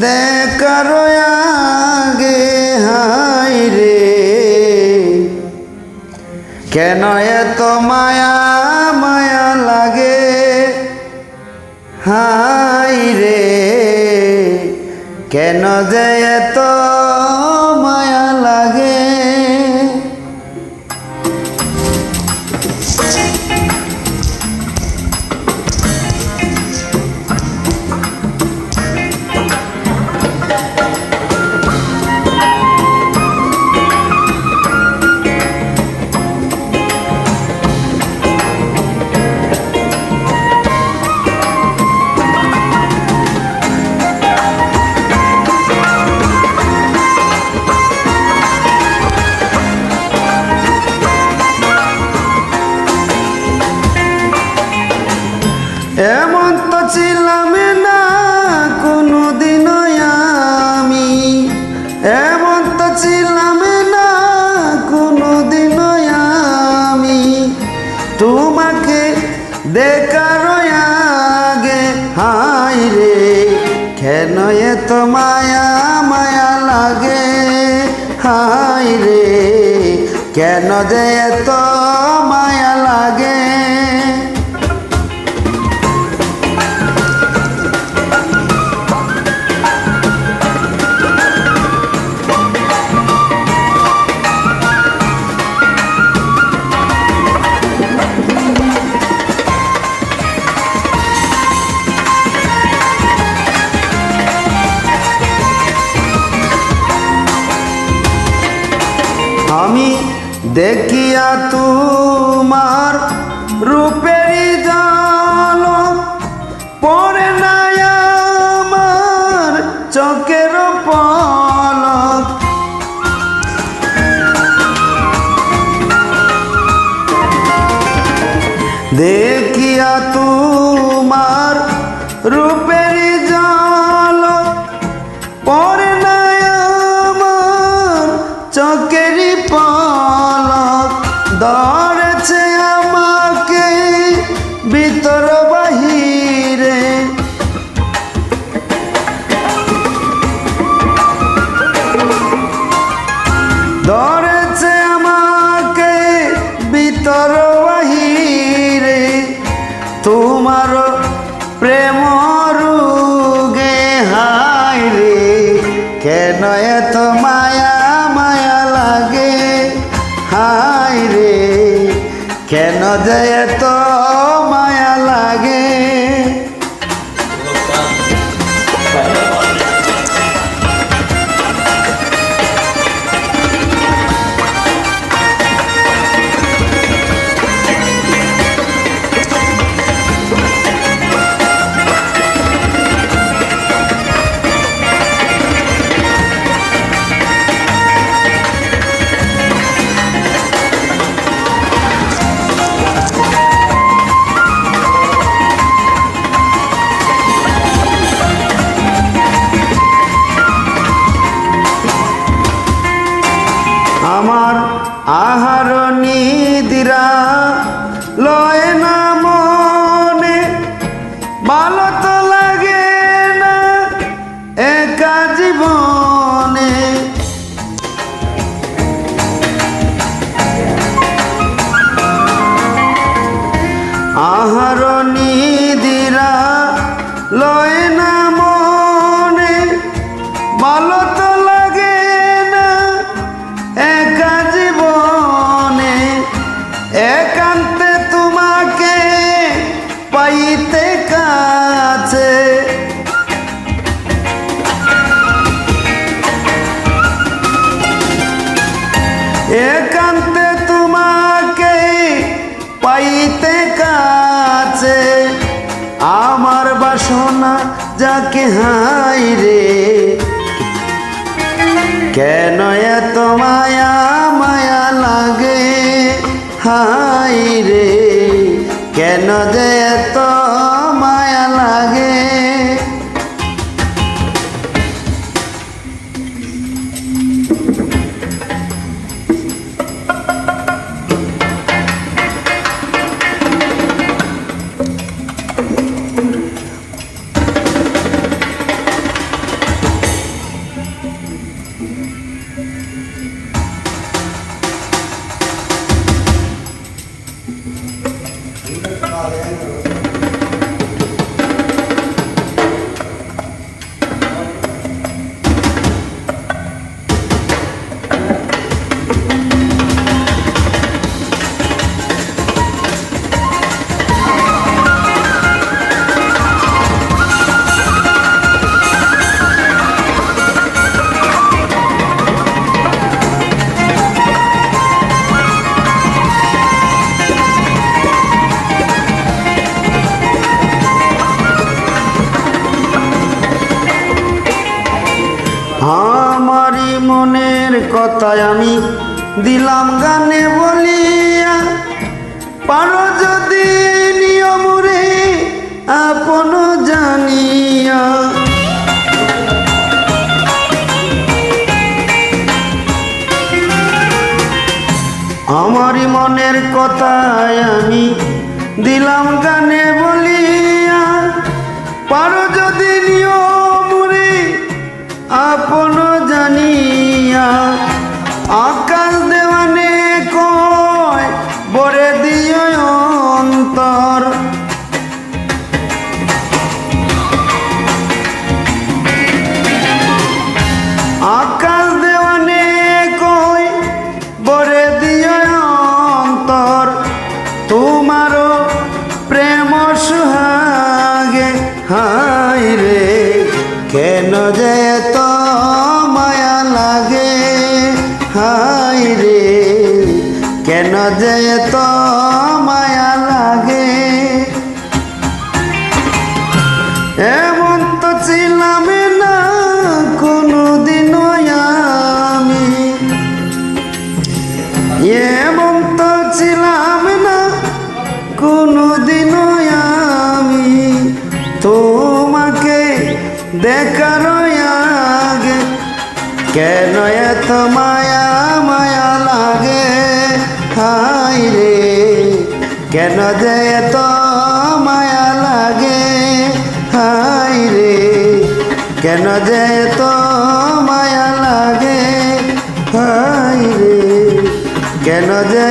দেখার আগে হাই রে। কেন এত মায়া মায়া লাগে? হাই রে। কেন যে এত এমন তো ছিলাম না কোনোদিন আমি। এমন তো ছিলাম না কোনোদিন আমি। তোমাকে দেখার আগে হাই রে, কেন এত মায়া মায়া লাগে? হাই রে, কেন যে এত মায়া লাগে? দেখিয়া তোমার কেন যে এত বাসনা যাকে হাই রে। কেন এত মায়া মায়া লাগে হাই রে? কেন যে এত মনের কথায় আমি দিলাম গানে বলিয়া। পারো যদি নিয়ম রে আপন জানিয়া। আমারই মনের কথায় আমি দিলাম গানে বলিয়া। পারো যদি নিয়ম রে আপন যে তো মায়া লাগে। এমন তো ছিলাম না কোনোদিন আমি। এমন তো ছিলাম না কোনোদিন আমি। তোমাকে দেখার কেন এত মায়া মায়া লাগে? হাই রে। কেন যে এত মায়া লাগে হাই রে। কেন যে এত মায়া লাগে হাই রে। কেন যে